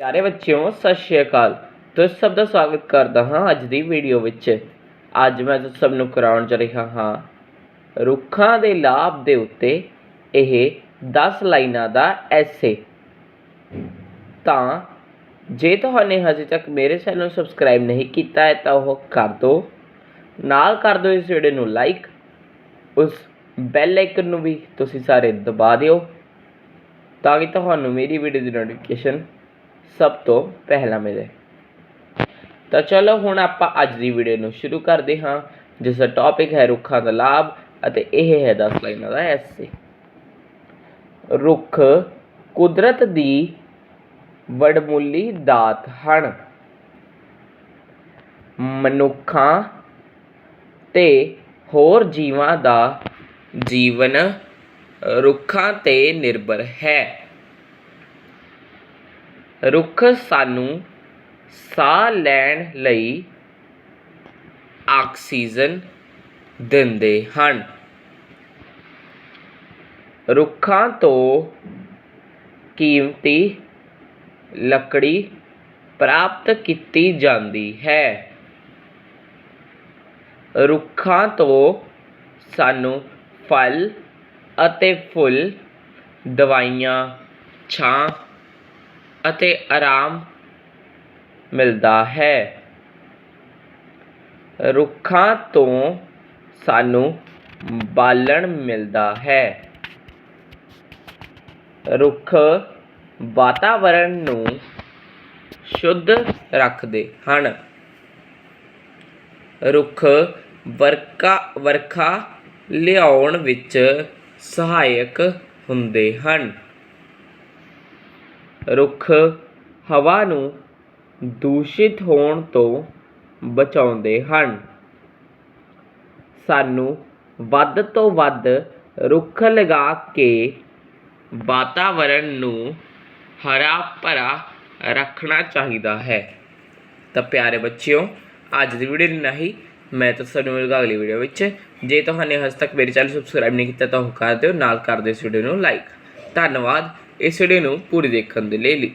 ਪਿਆਰੇ ਬੱਚਿਓ, ਸਤਿ ਸ਼੍ਰੀ ਅਕਾਲ। ਤੁਸੀਂ ਸਭ ਦਾ ਸਵਾਗਤ ਕਰਦਾ ਹਾਂ ਅੱਜ ਦੀ ਵੀਡੀਓ ਵਿੱਚ। ਅੱਜ ਮੈਂ ਤੁਸੀਂ ਸਭ ਨੂੰ ਕਰਾਉਣ ਜਾ ਰਿਹਾ ਹਾਂ ਰੁੱਖਾਂ ਦੇ ਲਾਭ ਦੇ ਉੱਤੇ ਇਹ 10 ਲਾਈਨਾਂ ਦਾ ਐਸੇ। ਤਾਂ ਜੇ ਤੁਹਾਨੇ ਹਜੇ ਤੱਕ ਮੇਰੇ ਚੈਨਲ ਨੂੰ ਸਬਸਕ੍ਰਾਈਬ ਨਹੀਂ ਕੀਤਾ ਹੈ ਤਾਂ ਉਹ ਕਰ ਦਿਓ ਨਾਲ ਕਰ ਦਿਓ ਇਸ ਵੀਡੀਓ ਨੂੰ ਲਾਈਕ ਉਸ ਬੈਲ ਆਈਕਨ ਨੂੰ ਵੀ ਤੁਸੀਂ ਸਾਰੇ ਦਬਾ ਦਿਓ ਤਾਂ ਕਿ ਤੁਹਾਨੂੰ ਮੇਰੀ ਵੀਡੀਓ ਦੀ ਨੋਟੀਫਿਕੇਸ਼ਨ ਸਭ ਤੋਂ ਪਹਿਲਾਂ ਮਿਲੇ। ਤਾਂ ਚਲੋ ਹੁਣ ਆਪਾਂ ਅੱਜ ਦੀ ਵੀਡੀਓ ਨੂੰ ਸ਼ੁਰੂ ਕਰਦੇ ਹਾਂ, ਜਿਸ ਦਾ ਟੌਪਿਕ ਹੈ ਰੁੱਖਾਂ ਦਾ ਲਾਭ ਅਤੇ ਇਹ ਹੈ 10 ਲਾਈਨਾਂ ਦਾ ਐਸੇ। ਰੁੱਖ ਕੁਦਰਤ ਦੀ ਵਡਮੁੱਲੀ ਦਾਤ ਹਨ। ਮਨੁੱਖਾਂ ਤੇ ਹੋਰ ਜੀਵਾਂ ਦਾ ਜੀਵਨ ਰੁੱਖਾਂ ਤੇ ਨਿਰਭਰ ਹੈ। ਰੁੱਖ ਸਾਨੂੰ ਸਾਹ ਲੈਣ ਲਈ ਆਕਸੀਜਨ ਦਿੰਦੇ ਹਨ। ਰੁੱਖਾਂ ਤੋਂ ਕੀਮਤੀ ਲੱਕੜੀ ਪ੍ਰਾਪਤ ਕੀਤੀ ਜਾਂਦੀ ਹੈ। ਰੁੱਖਾਂ ਤੋਂ ਸਾਨੂੰ ਫਲ ਅਤੇ ਫੁੱਲ, ਦਵਾਈਆਂ, ਛਾਂ ਅਤੇ ਆਰਾਮ ਮਿਲਦਾ ਹੈ। ਰੁੱਖਾਂ ਤੋਂ ਸਾਨੂੰ ਬਾਲਣ ਮਿਲਦਾ ਹੈ। ਰੁੱਖ ਵਾਤਾਵਰਣ ਨੂੰ ਸ਼ੁੱਧ ਰੱਖਦੇ ਹਨ। ਰੁੱਖ ਵਰਕਾ, ਵਰਖਾ ਲਿਆਉਣ ਵਿੱਚ ਸਹਾਇਕ ਹੁੰਦੇ ਹਨ। ਰੁੱਖ ਹਵਾ ਨੂੰ ਦੂਸ਼ਿਤ ਹੋਣ ਤੋਂ ਬਚਾਉਂਦੇ ਹਨ। ਸਾਨੂੰ ਵੱਧ ਤੋਂ ਵੱਧ ਰੁੱਖ ਲਗਾ ਕੇ ਵਾਤਾਵਰਨ ਨੂੰ ਹਰਾ ਭਰਾ ਰੱਖਣਾ ਚਾਹੀਦਾ ਹੈ। ਤਾਂ ਪਿਆਰੇ ਬੱਚਿਓ, ਅੱਜ ਦੀ ਵੀਡੀਓ ਨਹੀਂ ਨਹੀਂ ਮੈਂ ਤਾਂ ਤੁਹਾਨੂੰ ਮਿਲੂੰਗਾ ਅਗਲੀ ਵੀਡੀਓ ਵਿੱਚ। ਜੇ ਤੁਹਾਨੂੰ ਹਜੇ ਤੱਕ ਮੇਰੇ ਚੈਨਲ ਸਬਸਕ੍ਰਾਈਬ ਨਹੀਂ ਕੀਤਾ ਤਾਂ ਉਹ ਕਰ ਦਿਓ, ਨਾਲ ਕਰ ਦਿਓ ਇਸ ਵੀਡੀਓ ਨੂੰ ਲਾਈਕ ਧੰਨਵਾਦ। ਇਸ ਵੀਡੀਓ ਨੂੰ ਪੂਰੀ ਦੇਖਣ ਦੇ ਲਈ